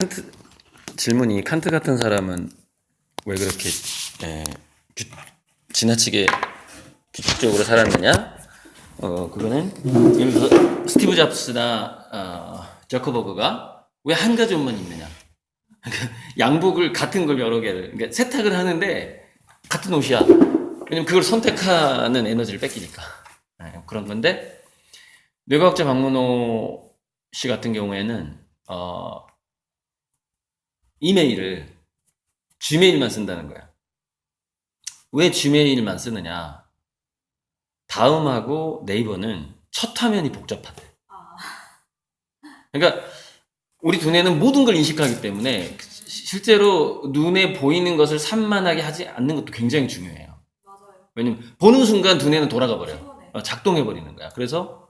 칸트 질문이 칸트 같은 사람은 왜 그렇게 에, 규- 지나치게 규칙적으로 살았느냐? 어 그거는 예를 들어서 스티브 잡스나 어, 저커버그가 왜 한 가지 옷만 입느냐? 양복을 같은 걸 여러 개를 그러니까 세탁을 하는데 같은 옷이야. 왜냐면 그걸 선택하는 에너지를 뺏기니까 네, 그런 건데 뇌과학자 박문호 씨 같은 경우에는 어, 이메일을 지메일만 쓴다는 거야. 왜 지메일만 쓰느냐? 다음하고 네이버는 첫 화면이 복잡하대. 아, 그러니까 우리 두뇌는 모든 걸 인식하기 때문에 시- 실제로 눈에 보이는 것을 산만하게 하지 않는 것도 굉장히 중요해요. 맞아요. 왜냐면 보는 순간 두뇌는 돌아가 버려요. 어, 작동해 버리는 거야. 그래서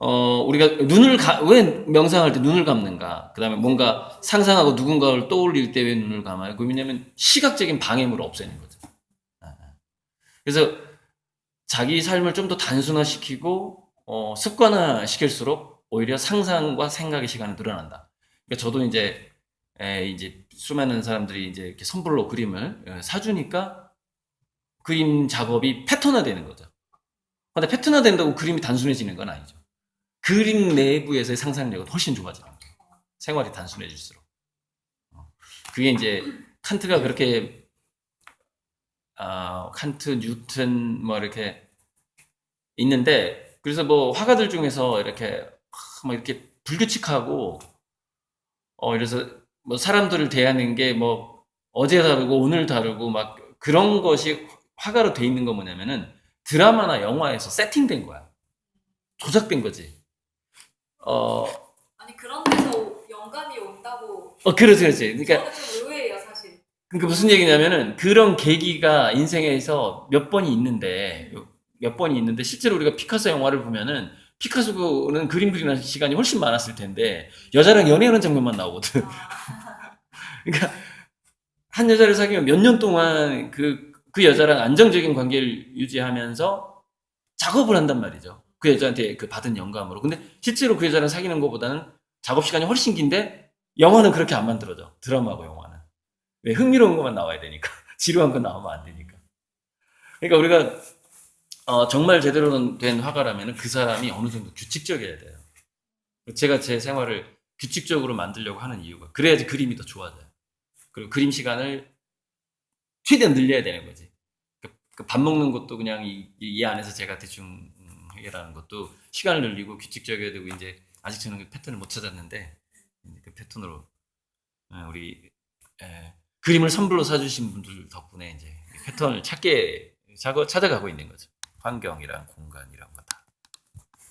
어 우리가 눈을 가, 왜 명상할 때 눈을 감는가? 그 다음에 뭔가 상상하고 누군가를 떠올릴 때 왜 눈을 감아요? 그 왜냐면 시각적인 방해물을 없애는 거죠. 아, 아. 그래서 자기 삶을 좀 더 단순화시키고 어, 습관화 시킬수록 오히려 상상과 생각의 시간이 늘어난다. 그러니까 저도 이제 에, 이제 수많은 사람들이 이제 이렇게 선불로 그림을 어, 사주니까 그림 작업이 패턴화 되는 거죠. 근데 패턴화 된다고 그림이 단순해지는 건 아니죠. 그림 내부에서의 상상력은 훨씬 거예요. 생활이 단순해질수록. 어, 그게 이제 칸트가 그렇게 아, 칸트, 뉴턴 뭐 이렇게 있는데 그래서 뭐 화가들 중에서 이렇게 아, 막 이렇게 불규칙하고 어 이래서 뭐 사람들을 대하는 게 뭐 어제 다르고 오늘 다르고 막 그런 것이 화가로 돼 있는 건 뭐냐면은 드라마나 영화에서 세팅된 거야. 조작된 거지. 어, 아니 그런 데서 영감이 온다고 어, 그렇지, 그렇지. 그러니까, 저는 좀 의외예요 사실. 그러니까 무슨 얘기냐면은 그런 계기가 인생에서 몇 번이 있는데, 몇 번이 있는데, 실제로 우리가 피카소 영화를 보면은, 피카소는 그림 그리는 시간이 훨씬 많았을 텐데, 여자랑 연애하는 장면만 나오거든. 아, 그러니까, 한 여자를 사귀면 몇 년 동안 그, 그 여자랑 안정적인 관계를 유지하면서 작업을 한단 말이죠. 그 여자한테 그 받은 영감으로. 근데 실제로 그 여자랑 사귀는 것보다는 작업 시간이 훨씬 긴데, 영화는 그렇게 안 만들어져. 드라마고 영화는. 왜 흥미로운 것만 나와야 되니까. 지루한 건 나오면 안 되니까. 그러니까 우리가 어, 정말 제대로 된 화가라면 그 사람이 어느 정도 규칙적이어야 돼요. 제가 제 생활을 규칙적으로 만들려고 하는 이유가 그래야지 그림이 더 좋아져요. 그리고 그림 시간을 최대한 늘려야 되는 거지. 그- 그밥 먹는 것도 그냥 이, 이- 이 안에서 제가 대충 음, 해결하는 것도 시간을 늘리고 규칙적이어야 되고 이제 아직 저는 그 패턴을 못 찾았는데 그 패턴으로 어, 우리 에, 그림을 선불로 사주신 분들 덕분에 이제 패턴을 찾게 찾아가고 있는 거죠. 환경이랑 공간이랑 다